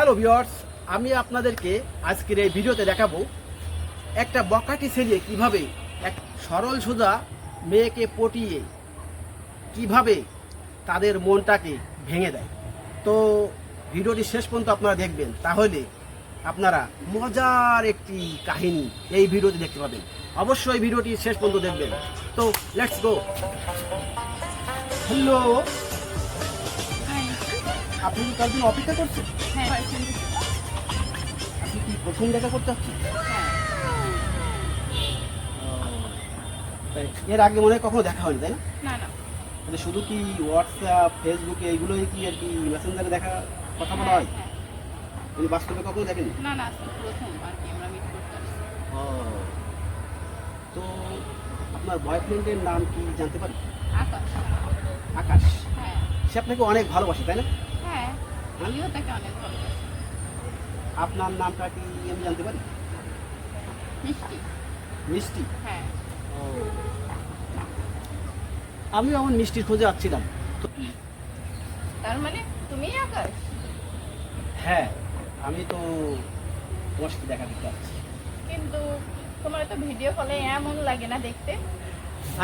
Hello viewers আমি আপনাদেরকে আজকের এই ভিডিওতে দেখাবো একটা বকাটি ছেলে কীভাবে এক সরল সোজা মেয়েকে পটিয়ে কীভাবে তাদের মনটাকে ভেঙে দেয়। তো ভিডিওটি শেষ পর্যন্ত আপনারা দেখবেন। তাহলে আপনারা মজার একটি কাহিনী এই ভিডিওতে দেখতে পাবেন। অবশ্যই ভিডিওটি শেষ পর্যন্ত দেখবেন। তো লেটস গো হ্যালো আপনি কি কয়েকদিন অপেক্ষা করছেন? হ্যাঁ আপনি কি প্রথম দেখা করতে হচ্ছে এর আগে মনে হয় কখনো দেখা হয়নি তাই না? মানে শুধু কি হোয়াটসঅ্যাপ ফেসবুকে এইগুলোই কি আর কি মেসেঞ্জারে দেখা কথা বলা হয়? হ্যাঁ, বাস্তবে কখনো দেখেনি না না প্রথম আর কি আমরা মিট করতে আসছি। তো আপনার বয়ফ্রেন্ডের নাম কি জানতে পারি? আকাশ। আকাশ। হ্যাঁ। সে আপনাকে অনেক ভালোবাসে তাই না? হ্যাঁ আমিও তাকে অনেক ভালোবাসি। আপনার নামটা কি আমি জানতে পারি? মিষ্টি। মিষ্টি? হ্যাঁ। আমিও আমার মিষ্টির খোঁজে আসছিলাম। তার মানে তুমি আকাশ? হ্যাঁ আমি তো তোমার সাথে দেখা করতে আসছি। কিন্তু তোমার তো ভিডিও কলে এমন লাগে না দেখতে।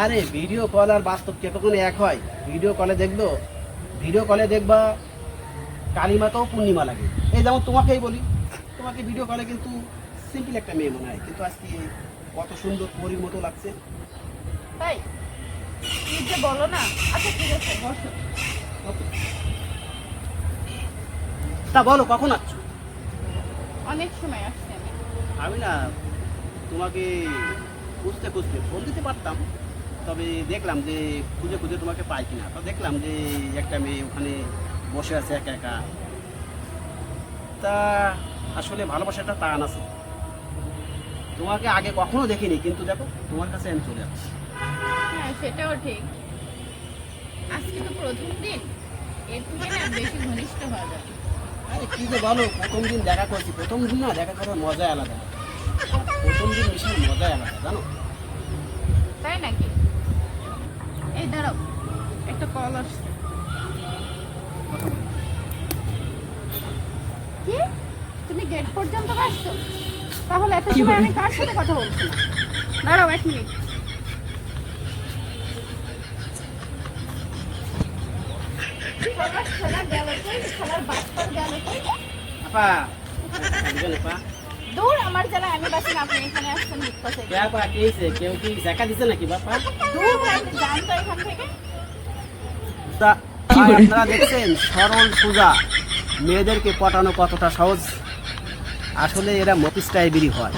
আরে ভিডিও কল আর বাস্তব কে কখনো এক হয়? ভিডিও কলে দেখব ভিডিও কলে দেখবা কালিমাতেও পূর্ণিমা লাগে। এই যেমন তোমাকেই বলি তোমাকে ভিডিও কলে কিন্তু সিম্পল একটা মেয়ে মনে হয় কিন্তু আজকে কত সুন্দর পরির মতো লাগছে। তাই কি যে বলো না আচ্ছা ঠিক আছে বসো। তা বলো কখন আসছো? অনেক সময় আসছি আমি। আমি না তোমাকে খুঁজতে খুঁজতে ফোন দিতে পারতাম তবে দেখলাম যে খুঁজে খুঁজে তোমাকে পাই কিনা। তো দেখলাম যে একটা মেয়ে ওখানে বসে আছে একা একা। তা আসলে ভালোবাসাটা টান আছে তোমাকে আগে কখনো দেখিনি কিন্তু দেখো তোমার কাছে আমি চলে যাচ্ছি। হ্যাঁ সেটাও ঠিক। আজকে তো প্রথম দিন। এর থেকে না বেশি ঘনিষ্ঠ যাবে আরে কি যে বলো প্রথম দিন দেখা করছি। প্রথম দিন না দেখা করার আলাদা। প্রথম দিন আলাদা জানো? তাই নাকি? এই দাঁড়াও একটা কল আসছে। কি? তুমি গেট পর্যন্ত আসছো? তাহলে এত সময় আমি কার সাথে কথা বলছি? দাঁড়াও এক মিনিট। দূর আমার জেলা আমি বাসি না আপনি এখানে আসছেন মিথ্যা থেকে কে আপা কেউ কি দেখা দিছে নাকি বাপা? দূর ভাই তো এখান থেকে। আপনারা দেখছেন সরল সোজা। মেয়েদেরকে পটানো কতটা সহজ? আসলে এরা মতিস টাইপেরই হয়।